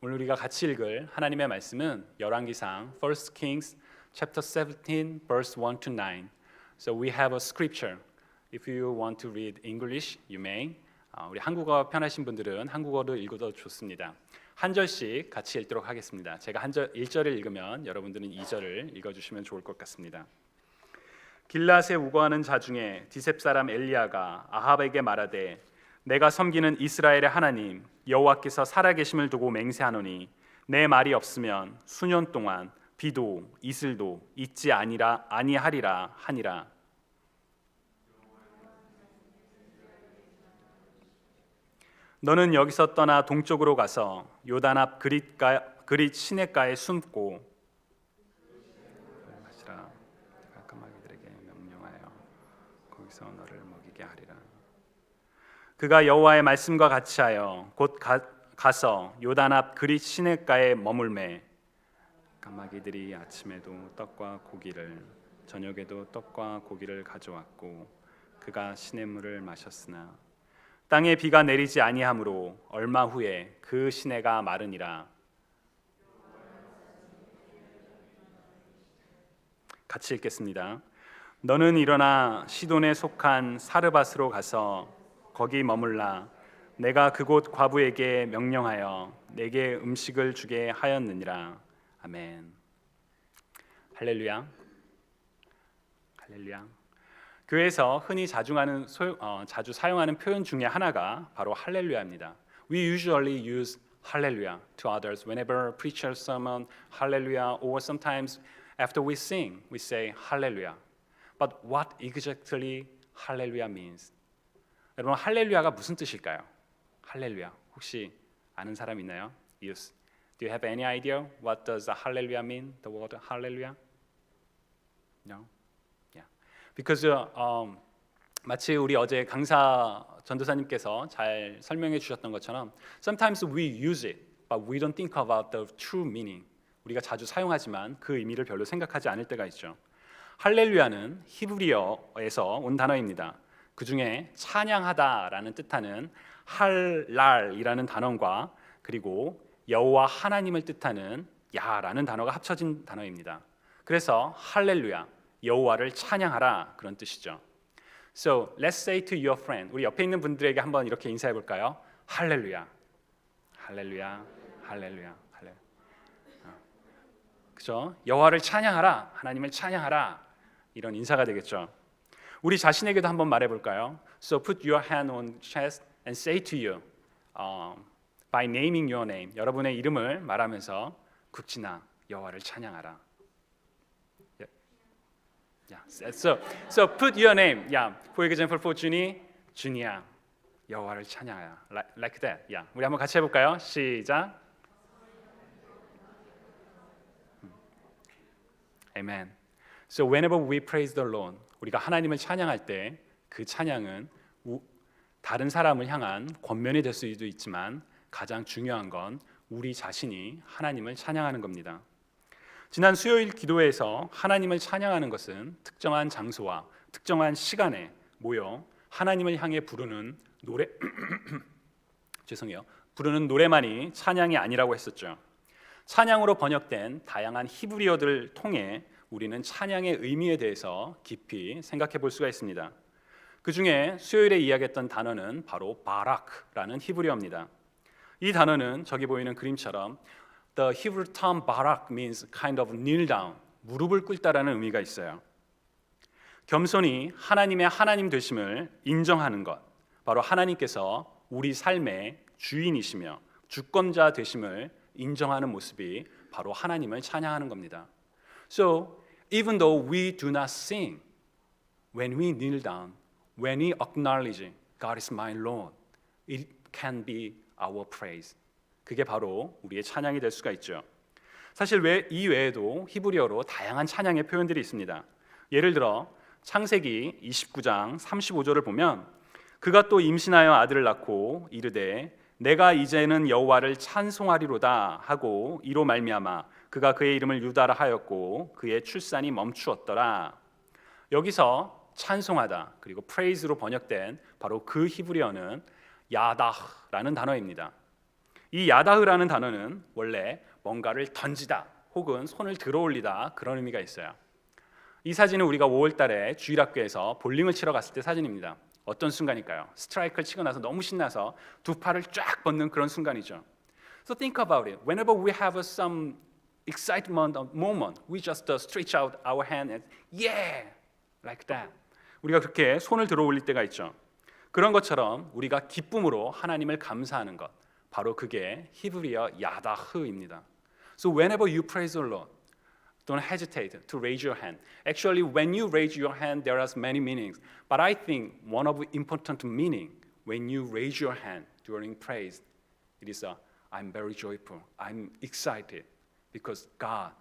오늘 우리가 같이 읽을 하나님의 말씀은 열왕기상 1 Kings chapter 17 verse 1 to 9. So we have a scripture. If you want to read English, you may. 아, 우리 한국어 편하신 분들은 한국어로 읽어도 좋습니다. 한 절씩 같이 읽도록 하겠습니다. 제가 한절 1절을 읽으면 여러분들은 2절을 읽어 주시면 좋을 것 같습니다. 길라에 우거하는 자 중에 디셉 사람 엘리야가 아합에게 말하되 내가 섬기는 이스라엘의 하나님 여호와께서 살아계심을 두고 맹세하노니 내 말이 없으면 수년 동안 비도 이슬도 있지 아니라 아니하리라 하니라. 너는 여기서 떠나 동쪽으로 가서 요단 앞 그릿 가 그릿 시내가에 숨고 마시라 내가 까마귀들에게 명령하여 거기서 너를 먹이게 하리라 그가 여호와의 말씀과 같이 하여 곧 가, 가서 요단 앞 그릿 시내가에 머물매 까마귀들이 아침에도 떡과 고기를 저녁에도 떡과 고기를 가져왔고 그가 시냇물을 마셨으나 땅에 비가 내리지 아니하므로 얼마 후에 그 시내가 마르니라 같이 읽겠습니다. 너는 일어나 시돈에 속한 사르밧으로 가서 거기 머물라 내가 그곳 과부에게 명령하여 내게 음식을 주게 하였느니라 아멘 할렐루야 할렐루야 교회에서 흔히 자중하는 소, 어, 자주 사용하는 표현 중에 하나가 바로 할렐루야입니다. We usually use hallelujah to others whenever preacher sermon hallelujah or sometimes after we sing we say hallelujah. But what exactly hallelujah means? 여러분 할렐루야가 무슨 뜻일까요? 할렐루야 혹시 아는 사람 있나요? Yes. Do you have any idea what does hallelujah mean? The word hallelujah? No. because um, 마치 우리 어제 강사 전도사님께서 잘 설명해 주셨던 것처럼 sometimes we use it but we don't think about the true meaning. 우리가 자주 사용하지만 그 의미를 별로 생각하지 않을 때가 있죠. 할렐루야는 히브리어에서 온 단어입니다. 그 중에 찬양하다라는 뜻하는 할랄이라는 단어과 그리고 여호와 하나님을 뜻하는 야라는 단어가 합쳐진 단어입니다. 그래서 할렐루야 여호와를 찬양하라 그런 뜻이죠. So let's say to your friend, 우리 옆에 있는 분들에게 한번 이렇게 인사해 볼까요? 할렐루야, 할렐루야, 할렐루야, 할렐. 어. 그죠? 여호와를 찬양하라, 하나님을 찬양하라 이런 인사가 되겠죠. 우리 자신에게도 한번 말해 볼까요? So put your hand on chest and say to you, um, by naming your name, 여러분의 이름을 말하면서 굽지나 여호와를 찬양하라. Yeah. So so put your name. Yeah. For example, for 준이 준이야. 여호와를 찬양하라. Like, like that. Yeah. 우리 한번 같이 해볼까요? 시작. Amen. So whenever we praise the Lord, 우리가 하나님을 찬양할 때 그 찬양은 우, 다른 사람을 향한 권면이 될 수도 있지만 가장 중요한 건 우리 자신이 하나님을 찬양하는 겁니다. 지난 수요일 기도회에서 하나님을 찬양하는 것은 특정한 장소와 특정한 시간에 모여 하나님을 향해 부르는 노래 죄송해요. 부르는 노래만이 찬양이 아니라고 했었죠. 찬양으로 번역된 다양한 히브리어들을 통해 우리는 찬양의 의미에 대해서 깊이 생각해 볼 수가 있습니다. 그 중에 수요일에 이야기했던 단어는 바로 바락라는 히브리어입니다. 이 단어는 저기 보이는 그림처럼 The Hebrew term barak means kind of kneel down, 무릎을 꿇다라는 의미가 있어요. 겸손히 하나님의 하나님 되심을 인정하는 것, 바로 하나님께서 우리 삶의 주인이시며 주권자 되심을 인정하는 모습이 바로 하나님을 찬양하는 겁니다. So even though we do not sing, when we kneel down, when we acknowledge God is my Lord, it can be our praise. 그게 바로 우리의 찬양이 될 수가 있죠. 사실 이 외에도 히브리어로 다양한 찬양의 표현들이 있습니다. 예를 들어 창세기 29장 35절을 보면 그가 또 임신하여 아들을 낳고 이르되 내가 이제는 여호와를 찬송하리로다 하고 이로 말미암아 그가 그의 이름을 유다라 하였고 그의 출산이 멈추었더라. 여기서 찬송하다 그리고 praise로 번역된 바로 그 히브리어는 야다라는 단어입니다. 이 야다흐라는 단어는 원래 뭔가를 던지다 혹은 손을 들어올리다 그런 의미가 있어요. 이 사진은 우리가 5월달에 주일학교에서 볼링을 치러 갔을 때 사진입니다. 어떤 순간일까요? 스트라이크를 치고 나서 너무 신나서 두 팔을 쫙 뻗는 그런 순간이죠. So think about it. Whenever we have some excitement or moment, we just uh, stretch out our hand and yeah, like that. 우리가 그렇게 손을 들어 올릴 때가 있죠. 그런 것처럼 우리가 기쁨으로 하나님을 감사하는 것, 바로 그게 히브리어 야다흐입니다. So whenever you praise the Lord, don't hesitate to raise your hand. Actually, when you raise your hand, there are many meanings. But I think one of the important meaning when you raise your hand during praise, it is a I'm very joyful. I'm excited Because God,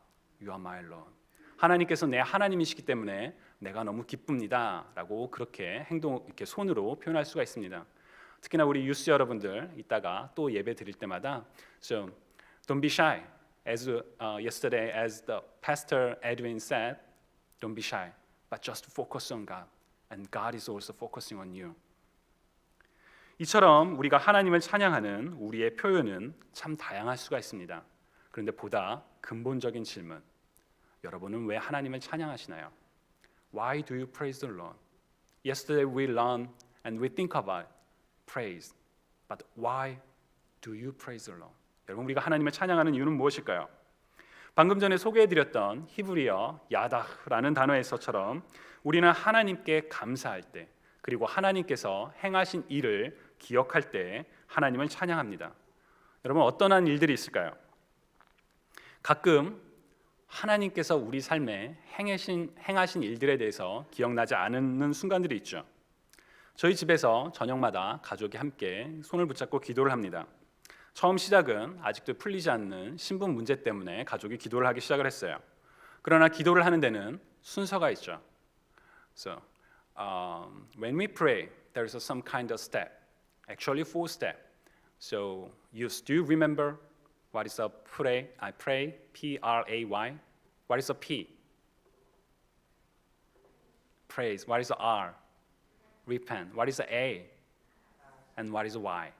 you are my Lord. 하나님께서 내 하나님이시기 때문에 내가 너무 기쁩니다라고 그렇게 행동 이렇게 손으로 표현할 수가 있습니다. 특히나 우리 유스 여러분들 이따가 또 예배 드릴 때마다 so don't be shy. As uh, yesterday, as the pastor Edwin said, don't be shy, but just focus on God, and God is also focusing on you. 이처럼 우리가 하나님을 찬양하는 우리의 표현은 참 다양할 수가 있습니다. 그런데 보다 근본적인 질문, 여러분은 왜 하나님을 찬양하시나요? Why do you praise the Lord? Yesterday we learned and we think about praise, but why do you praise the Lord? 여러분 우리가 하나님을 찬양하는 이유는 무엇일까요? 방금 전에 소개해드렸던 히브리어 야다라는 단어에서처럼 우리는 하나님께 감사할 때 그리고 하나님께서 행하신 일을 기억할 때 하나님을 찬양합니다. 여러분 어떤 한 일들이 있을까요? 가끔 하나님께서 우리 삶에 행하신, 행하신 일들에 대해서 기억나지 않는 순간들이 있죠. 저희 집에서 저녁마다 가족이 함께 손을 붙잡고 기도를 합니다. 처음 시작은 아직도 풀리지 않는 신분 문제 때문에 가족이 기도를 하기 시작을 했어요. 그러나 기도를 하는 데는 순서가 있죠. So, um, when we pray, there is some kind of step. Actually, four step. So, you still remember what is a pray? I pray. P R A Y. What is a P? Praise. What is a R? Repent. What is a A? And what is a Y?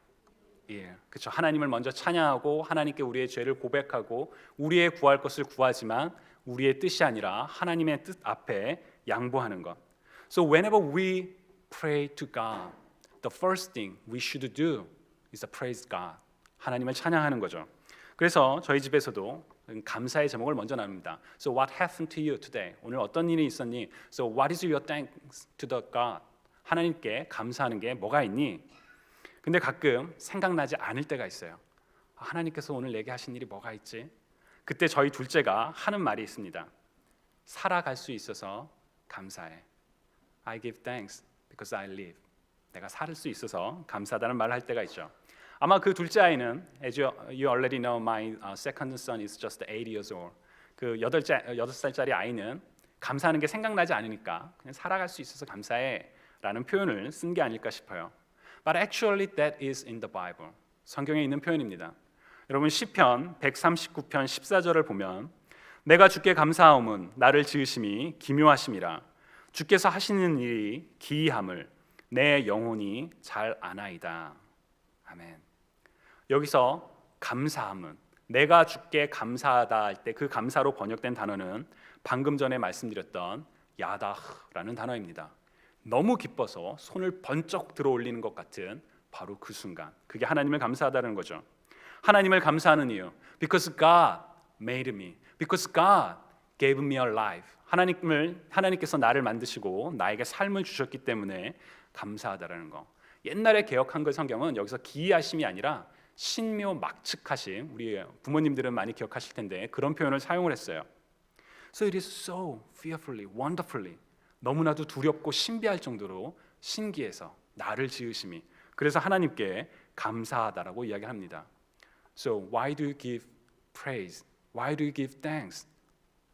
예, 그렇죠. 하나님을 먼저 찬양하고 하나님께 우리의 죄를 고백하고 우리의 구할 것을 구하지만 우리의 뜻이 아니라 하나님의 뜻 앞에 양보하는 것. So whenever we pray to God, the first thing we should do is to praise God. 하나님을 찬양하는 거죠. 그래서 저희 집에서도 감사의 제목을 먼저 나눕니다. So what happened to you today? 오늘 어떤 일이 있었니? So what is your thanks to the God? 하나님께 감사하는 게 뭐가 있니? 근데 가끔 생각나지 않을 때가 있어요. 아, 하나님께서 오늘 내게 하신 일이 뭐가 있지? 그때 저희 둘째가 하는 말이 있습니다. 살아갈 수 있어서 감사해. I give thanks because I live. 내가 살 수 있어서 감사하다는 말을 할 때가 있죠. 아마 그 둘째 아이는 as you, you already know my uh, second son is just 8 years old. 그 여덟 여덟 살짜리 아이는 감사하는 게 생각나지 않으니까 그냥 살아갈 수 있어서 감사해라는 표현을 쓴 게 아닐까 싶어요. But actually that is in the Bible. 성경에 있는 표현입니다. 여러분 시편 139편 14절을 보면 내가 주께 감사하옴은 나를 지으심이 기묘하심이라 주께서 하시는 일이 기이함을 내 영혼이 잘 아나이다. 아멘. 여기서 감사함은 내가 주께 감사하다 할 때 그 감사로 번역된 단어는 방금 전에 말씀드렸던 야다흐라는 단어입니다. 너무 기뻐서 손을 번쩍 들어 올리는 것 같은 바로 그 순간 그게 하나님을 감사하다는 거죠. 하나님을 감사하는 이유 because God made me because God gave me a life 하나님을 하나님께서 나를 만드시고 나에게 삶을 주셨기 때문에 감사하다라는 거. 옛날에 개혁 한글 성경은 여기서 기이하심이 아니라 신묘 막측하심 우리 부모님들은 많이 기억하실 텐데 그런 표현을 사용을 했어요. So it is so fearfully, wonderfully 너무나도 두렵고 신비할 정도로 신기해서 나를 지으심이 그래서 하나님께 감사하다라고 이야기합니다. So why do you give praise? Why do you give thanks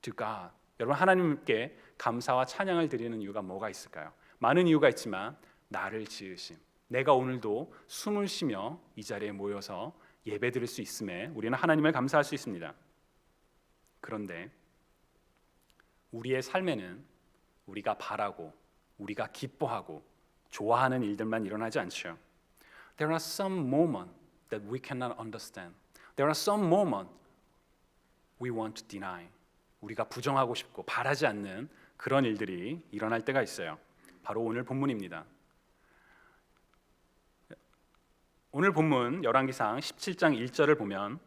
to God? 여러분 하나님께 감사와 찬양을 드리는 이유가 뭐가 있을까요? 많은 이유가 있지만 나를 지으심. 내가 오늘도 숨을 쉬며 이 자리에 모여서 예배드릴 수 있음에 우리는 하나님을 감사할 수 있습니다. 그런데 우리의 삶에는 우리가 바라고 우리가 기뻐하고 좋아하는 일들만 일어나지 않죠. There are some moments that we cannot understand. There are some moments we want to deny. 우리가 부정하고 싶고 바라지 않는 그런 일들이 일어날 때가 있어요. 바로 오늘 본문입니다. 오늘 본문 열왕기상 17장 1절을 보면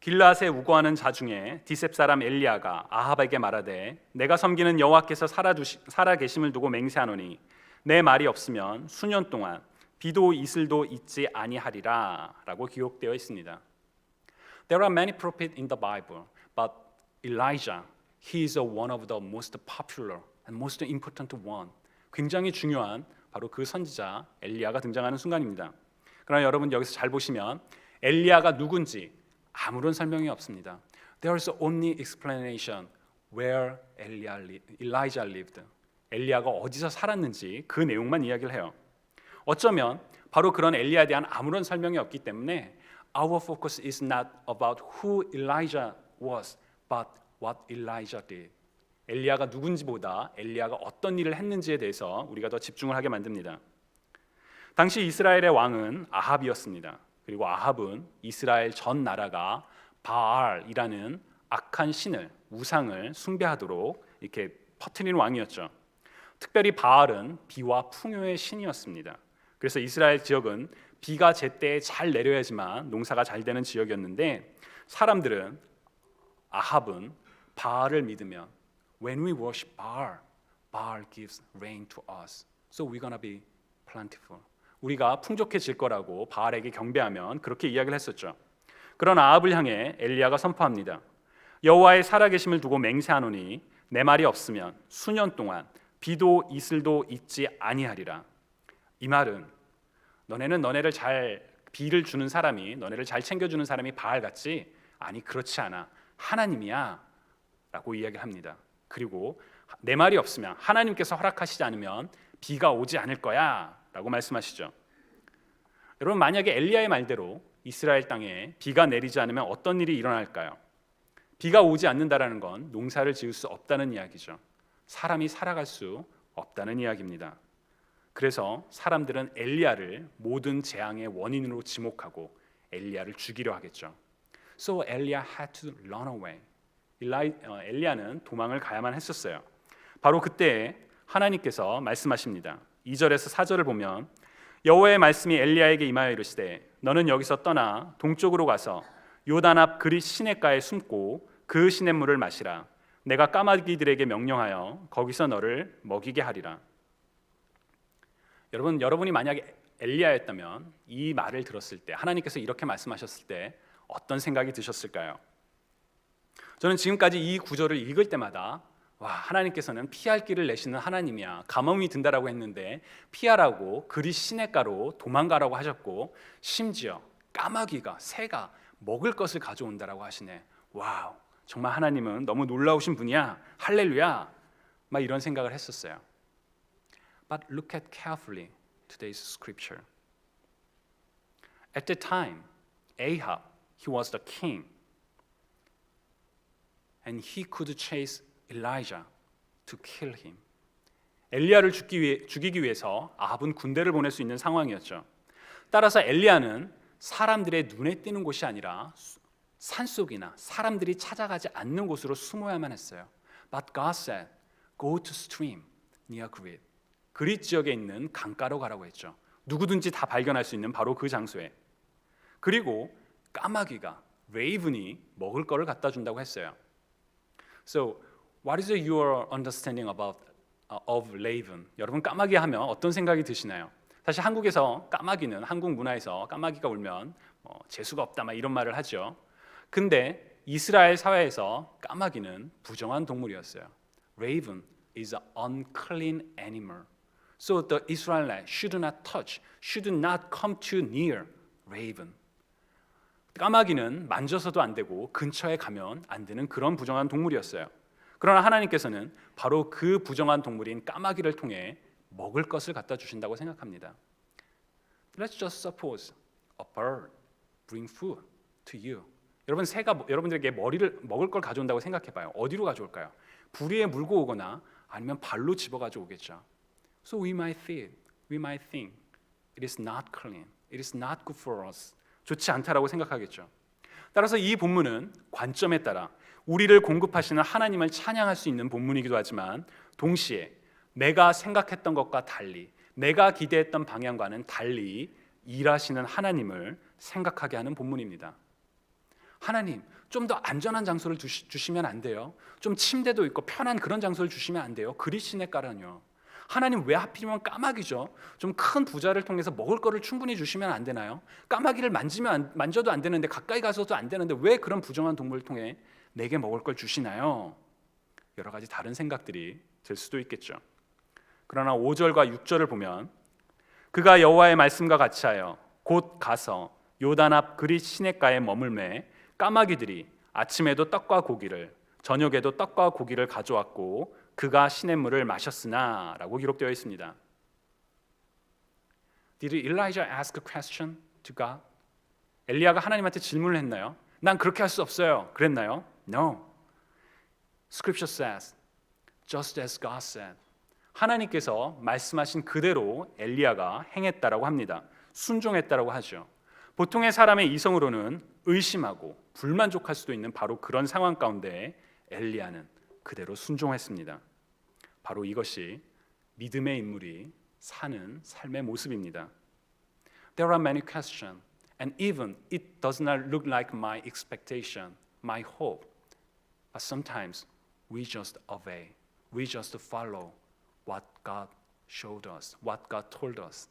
길라앗에 우거하는 자 중에 디셉 사람 엘리야가 아합에게 말하되 내가 섬기는 여호와께서 살아 계심을 두고 맹세하노니 내 말이 없으면 수년 동안 비도 이슬도 있지 아니하리라라고 기록되어 있습니다. There are many prophets in the Bible, but Elijah, he is one of the most popular and most important one. 굉장히 중요한 바로 그 선지자 엘리야가 등장하는 순간입니다. 그러나 여러분 여기서 잘 보시면 엘리야가 누군지 아무런 설명이 없습니다. There is only explanation where Elijah lived. 엘리야가 어디서 살았는지 그 내용만 이야기를 해요. 어쩌면 바로 그런 엘리야에 대한 아무런 설명이 없기 때문에 our focus is not about who Elijah was, but what Elijah did. 엘리야가 누군지보다 엘리야가 어떤 일을 했는지에 대해서 우리가 더 집중을 하게 만듭니다. 당시 이스라엘의 왕은 아합이었습니다. 그리고 아합은 이스라엘 전 나라가 바알이라는 악한 신을 우상을 숭배하도록 이렇게 퍼뜨리는 왕이었죠. 특별히 바알은 비와 풍요의 신이었습니다. 그래서 이스라엘 지역은 비가 제때에 잘 내려야지만 농사가 잘 되는 지역이었는데 사람들은 아합은 바알을 믿으면 when we worship Baal, Baal gives rain to us. So we're gonna be plentiful. 우리가 풍족해질 거라고 바알에게 경배하면 그렇게 이야기를 했었죠. 그런 아합을 향해 엘리야가 선포합니다. 여호와의 살아계심을 두고 맹세하노니 내 말이 없으면 수년 동안 비도 이슬도 있지 아니하리라. 이 말은 너네는 너네를 잘 비를 주는 사람이 너네를 잘 챙겨주는 사람이 바알 같지 아니 그렇지 않아 하나님이야라고 이야기합니다. 그리고 내 말이 없으면 하나님께서 허락하시지 않으면 비가 오지 않을 거야 라고 말씀하시죠. 여러분 만약에 엘리야의 말대로 이스라엘 땅에 비가 내리지 않으면 어떤 일이 일어날까요? 비가 오지 않는다라는 건 농사를 지을 수 없다는 이야기죠. 사람이 살아갈 수 없다는 이야기입니다. 그래서 사람들은 엘리야를 모든 재앙의 원인으로 지목하고 엘리야를 죽이려 하겠죠. So Elia had to run away. 일라이, 어, 엘리야는 도망을 가야만 했었어요. 바로 그때 하나님께서 말씀하십니다. 2절에서 4절을 보면 여호와의 말씀이 엘리야에게 임하여 이르시되 너는 여기서 떠나 동쪽으로 가서 요단 앞 그리 시냇가에 숨고 그 시냇물을 마시라. 내가 까마귀들에게 명령하여 거기서 너를 먹이게 하리라. 여러분 여러분이 만약에 엘리야였다면 이 말을 들었을 때 하나님께서 이렇게 말씀하셨을 때 어떤 생각이 드셨을까요? 저는 지금까지 이 구절을 읽을 때마다 와 하나님께서는 피할 길을 내시는 하나님이야. 가뭄이 든다라고 했는데 피하라고 그리 시냇가로 도망가라고 하셨고 심지어 까마귀가 새가 먹을 것을 가져온다라고 하시네. 와우 정말 하나님은 너무 놀라우신 분이야. 할렐루야. 막 이런 생각을 했었어요. But look at carefully today's scripture. At the time Ahab he was the king. And he could chase Elijah to kill him. 엘리야를 죽기 위해, 죽이기 위해서 아합은 군대를 보낼 수 있는 상황이었죠. 따라서 엘리야는 사람들의 눈에 띄는 곳이 아니라 산속이나 사람들이 찾아가지 않는 곳으로 숨어야만 했어요. But God said, "Go to stream near Grid." 그릿 지역에 있는 강가로 가라고 했죠. 누구든지 다 발견할 수 있는 바로 그 장소에. 그리고 까마귀가 레이븐이 먹을 거를 갖다 준다고 했어요. So what is your understanding about uh, of raven? 여러분 까마귀 하면 어떤 생각이 드시나요? 사실 한국에서 까마귀는 한국 문화에서 까마귀가 울면 뭐 재수가 없다 막 이런 말을 하죠. 근데 이스라엘 사회에서 까마귀는 부정한 동물이었어요. Raven is an unclean animal. So the Israelites should not touch, should not come too near raven. 까마귀는 만져서도 안 되고 근처에 가면 안 되는 그런 부정한 동물이었어요. 그러나 하나님께서는 바로 그 부정한 동물인 까마귀를 통해 먹을 것을 갖다 주신다고 생각합니다. Let's just suppose a bird bring food to you. 여러분 새가 뭐- 여러분들에게 머리를 먹을 걸 가져온다고 생각해 봐요. 어디로 가져올까요? 부리에 물고 오거나 아니면 발로 집어 가져 오겠죠. So we might think, we might think it is not clean. It is not good for us. 좋지 않다라고 생각하겠죠. 따라서 이 본문은 관점에 따라 우리를 공급하시는 하나님을 찬양할 수 있는 본문이기도 하지만 동시에 내가 생각했던 것과 달리 내가 기대했던 방향과는 달리 일하시는 하나님을 생각하게 하는 본문입니다. 하나님, 좀 더 안전한 장소를 두시, 주시 면 안 돼요? 좀 침대도 있고 편한 그런 장소를 주시면 안 돼요? 그리시네 까라뇨. 하나님 왜 하필이면 까마귀죠? 좀 큰 부자를 통해서 먹을 거를 충분히 주시면 안 되나요? 까마귀를 만지면 안- 만져도 안 되는데 가까이 가서도 안 되는데 왜 그런 부정한 동물을 통해 내게 먹을 걸 주시나요? 여러 가지 다른 생각들이 들 수도 있겠죠. 그러나 5절과 6절을 보면 그가 여호와의 말씀과 같이 하여 곧 가서 요단 앞 그릿 시냇가에 머물매 까마귀들이 아침에도 떡과 고기를 저녁에도 떡과 고기를 가져왔고 그가 시냇물을 마셨으나라고 기록되어 있습니다. Did Elijah ask a question to God? 엘리야가 하나님한테 질문을 했나요? 난 그렇게 할 수 없어요. 그랬나요? No. Scripture says, just as God said. 하나님께서 말씀하신 그대로 엘리야가 행했다라고 합니다. 순종했다라고 하죠. 보통의 사람의 이성으로는 의심하고 불만족할 수도 있는 바로 그런 상황 가운데 엘리야는 그대로 순종했습니다. 바로 이것이 믿음의 인물이 사는 삶의 모습입니다. There are many questions, and even it does not look like my expectation, my hope. But sometimes we just obey. We just follow what God showed us, what God told us.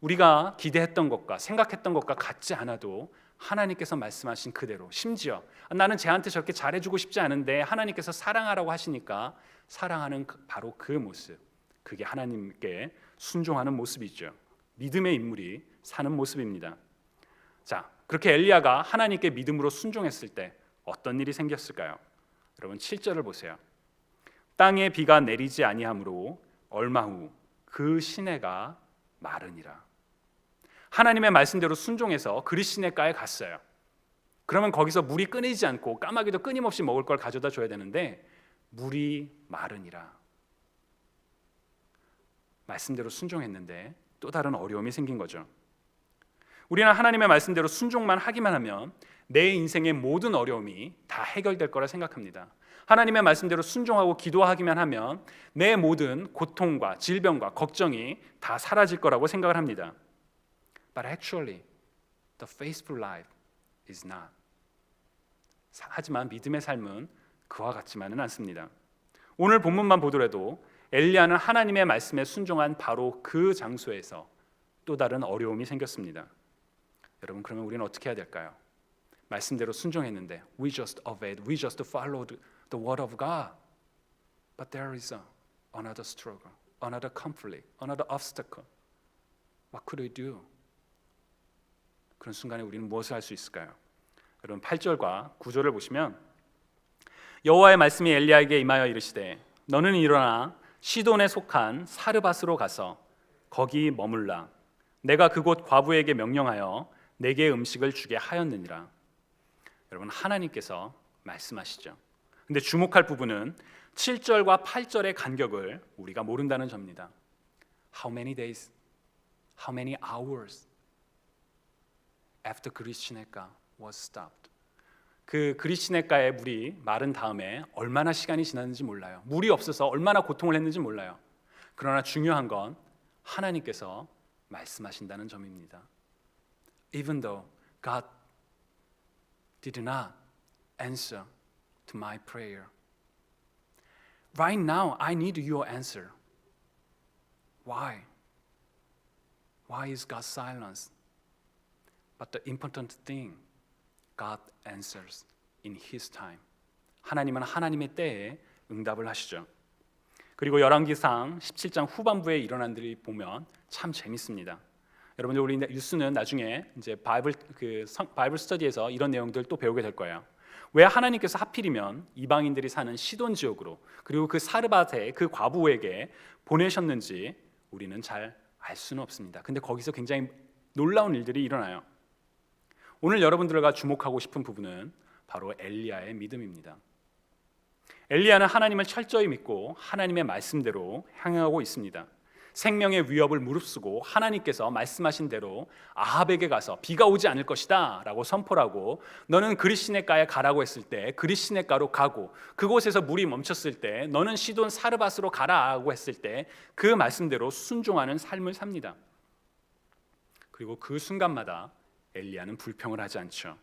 우리가 기대했던 것과 생각했던 것과 같지 않아도 하나님께서 말씀하신 그대로 심지어 나는 쟤한테 저렇게 잘해주고 싶지 않은데 하나님께서 사랑하라고 하시니까 사랑하는 그- 바로 그 모습 그게 하나님께 순종하는 모습이죠 믿음의 인물이 사는 모습입니다 자 그렇게 엘리야가 하나님께 믿음으로 순종했을 때 어떤 일이 생겼을까요? 여러분 7절을 보세요 땅에 비가 내리지 아니하므로 얼마 후 그 시내가 마르니라 하나님의 말씀대로 순종해서 그리시네가에 갔어요. 그러면 거기서 물이 끊이지 않고 까마귀도 끊임없이 먹을 걸 가져다 줘야 되는데 물이 마르니라. 말씀대로 순종했는데 또 다른 어려움이 생긴 거죠. 우리는 하나님의 말씀대로 순종만 하기만 하면 내 인생의 모든 어려움이 다 해결될 거라 생각합니다. 하나님의 말씀대로 순종하고 기도하기만 하면 내 모든 고통과 질병과 걱정이 다 사라질 거라고 생각을 합니다. But actually, the faithful life is not. 하지만 믿음의 삶은 그와 같지만은 않습니다. 오늘 본문만 보더라도 엘리야는 하나님의 말씀에 순종한 바로 그 장소에서 또 다른 어려움이 생겼습니다. 여러분 그러면 우리는 어떻게 해야 될까요? 말씀대로 순종했는데 we just obeyed, we just followed the word of God. But there is a, another struggle, another conflict, another obstacle. What could we do? 그런 순간에 우리는 무엇을 할 수 있을까요? 여러분 8절과 9절을 보시면 여호와의 말씀이 엘리야에게 임하여 이르시되 너는 일어나 시돈에 속한 사르밧으로 가서 거기 머물라 내가 그곳 과부에게 명령하여 내게 음식을 주게 하였느니라 여러분 하나님께서 말씀하시죠 근데 주목할 부분은 7절과 8절의 간격을 우리가 모른다는 점입니다 How many days? How many hours? after 그리시네가 was stopped. 그 그리시네가의 물이 마른 다음에 얼마나 시간이 지났는지 몰라요. 물이 없어서 얼마나 고통을 했는지 몰라요. 그러나 중요한 건 하나님께서 말씀하신다는 점입니다. Even though God did not answer to my prayer. Right now I need your answer. Why? Why is God silence? But the important thing, God answers in His time. 하나님은 하나님의 때에 응답을 하시죠. 그리고 열왕기상 17장 후반부에 일어난 일이 보면 참 재밌습니다. 여러분들 우리 뉴스는 나중에 이제 바이블 그 성, 바이블 스터디에서 이런 내용들 또 배우게 될 거예요. 왜 하나님께서 하필이면 이방인들이 사는 시돈 지역으로 그리고 그 사르밧의 그 과부에게 보내셨는지 우리는 잘 알 수는 없습니다. 근데 거기서 굉장히 놀라운 일들이 일어나요. 오늘 여러분들과 주목하고 싶은 부분은 바로 엘리야의 믿음입니다. 엘리야는 하나님을 철저히 믿고 하나님의 말씀대로 향하고 있습니다. 생명의 위협을 무릅쓰고 하나님께서 말씀하신 대로 아합에게 가서 비가 오지 않을 것이다라고 선포하고 너는 그리시네가에 가라고 했을 때 그리시네가로 가고 그곳에서 물이 멈췄을 때 너는 시돈 사르밧으로 가라고 했을 때 그 말씀대로 순종하는 삶을 삽니다. 그리고 그 순간마다 엘리야는 불평을 하지 않죠.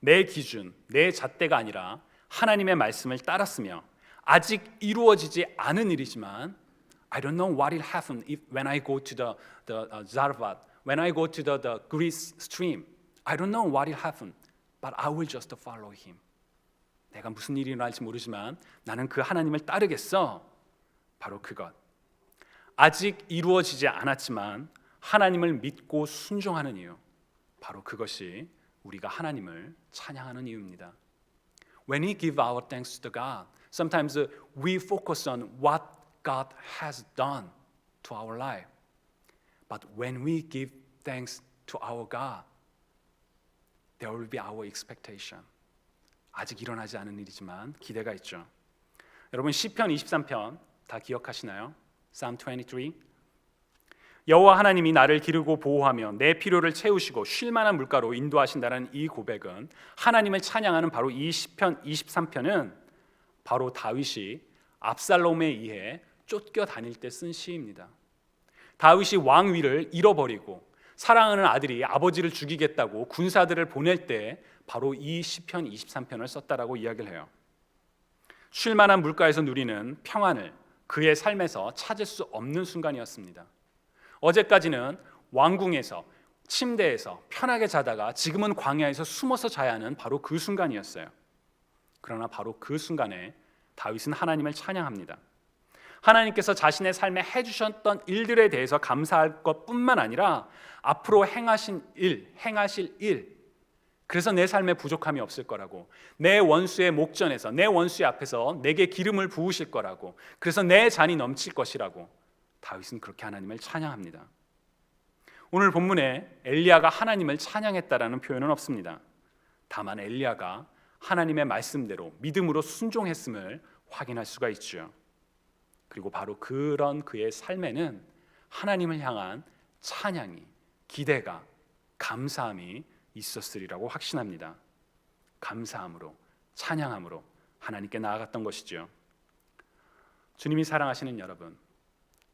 내 기준, 내 잣대가 아니라 하나님의 말씀을 따랐으며 아직 이루어지지 않은 일이지만 I don't know what will happen if when I go to the the uh, Zarvat, when I go to the the Greece stream. I don't know what will happen, but I will just follow him. 내가 무슨 일이 일어날지 모르지만 나는 그 하나님을 따르겠어. 바로 그것. 아직 이루어지지 않았지만 하나님을 믿고 순종하는 이유. 바로 그것이 우리가 하나님을 찬양하는 이유입니다. When we give our thanks to God, sometimes uh, we focus on what God has done to our life. But when we give thanks to our God, there will be our expectation. 아직 일어나지 않은 일이지만 기대가 있죠. 여러분 시편 23편 다 기억하시나요? Psalm 23. 여호와 하나님이 나를 기르고 보호하며 내 필요를 채우시고 쉴 만한 물가로 인도하신다는 이 고백은 하나님을 찬양하는 바로 이 시편 23편은 바로 다윗이 압살롬에 의해 쫓겨 다닐 때 쓴 시입니다. 다윗이 왕위를 잃어버리고 사랑하는 아들이 아버지를 죽이겠다고 군사들을 보낼 때 바로 이 시편 23편을 썼다라고 이야기를 해요. 쉴 만한 물가에서 누리는 평안을 그의 삶에서 찾을 수 없는 순간이었습니다. 어제까지는 왕궁에서 침대에서 편하게 자다가 지금은 광야에서 숨어서 자야 하는 바로 그 순간이었어요. 그러나 바로 그 순간에 다윗은 하나님을 찬양합니다. 하나님께서 자신의 삶에 해주셨던 일들에 대해서 감사할 것뿐만 아니라 앞으로 행하신 일, 행하실 일, 그래서 내 삶에 부족함이 없을 거라고, 내 원수의 목전에서, 내 원수의 앞에서 내게 기름을 부으실 거라고, 그래서 내 잔이 넘칠 것이라고 다윗은 그렇게 하나님을 찬양합니다. 오늘 본문에 엘리야가 하나님을 찬양했다라는 표현은 없습니다. 다만 엘리야가 하나님의 말씀대로 믿음으로 순종했음을 확인할 수가 있죠. 그리고 바로 그런 그의 삶에는 하나님을 향한 찬양이 기대가 감사함이 있었으리라고 확신합니다. 감사함으로 찬양함으로 하나님께 나아갔던 것이죠. 주님이 사랑하시는 여러분,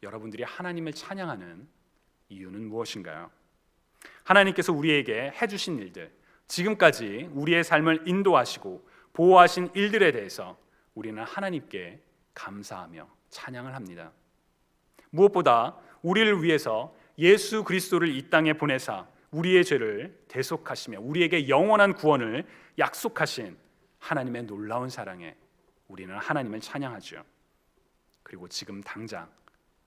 여러분들이 하나님을 찬양하는 이유는 무엇인가요? 하나님께서 우리에게 해주신 일들, 지금까지 우리의 삶을 인도하시고 보호하신 일들에 대해서 우리는 하나님께 감사하며 찬양을 합니다. 무엇보다 우리를 위해서 예수 그리스도를 이 땅에 보내사 우리의 죄를 대속하시며 우리에게 영원한 구원을 약속하신 하나님의 놀라운 사랑에 우리는 하나님을 찬양하죠. 그리고 지금 당장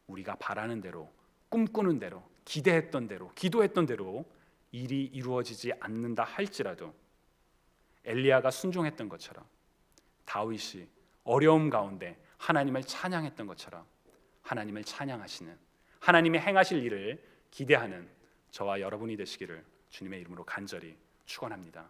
우리가 바라는 대로 꿈꾸는 대로 기대했던 대로 기도했던 대로 일이 이루어지지 않는다 할지라도 엘리야가 순종했던 것처럼 다윗이 어려움 가운데 하나님을 찬양했던 것처럼 하나님을 찬양하시는 하나님이 행하실 일을 기대하는 저와 여러분이 되시기를 주님의 이름으로 간절히 축원합니다.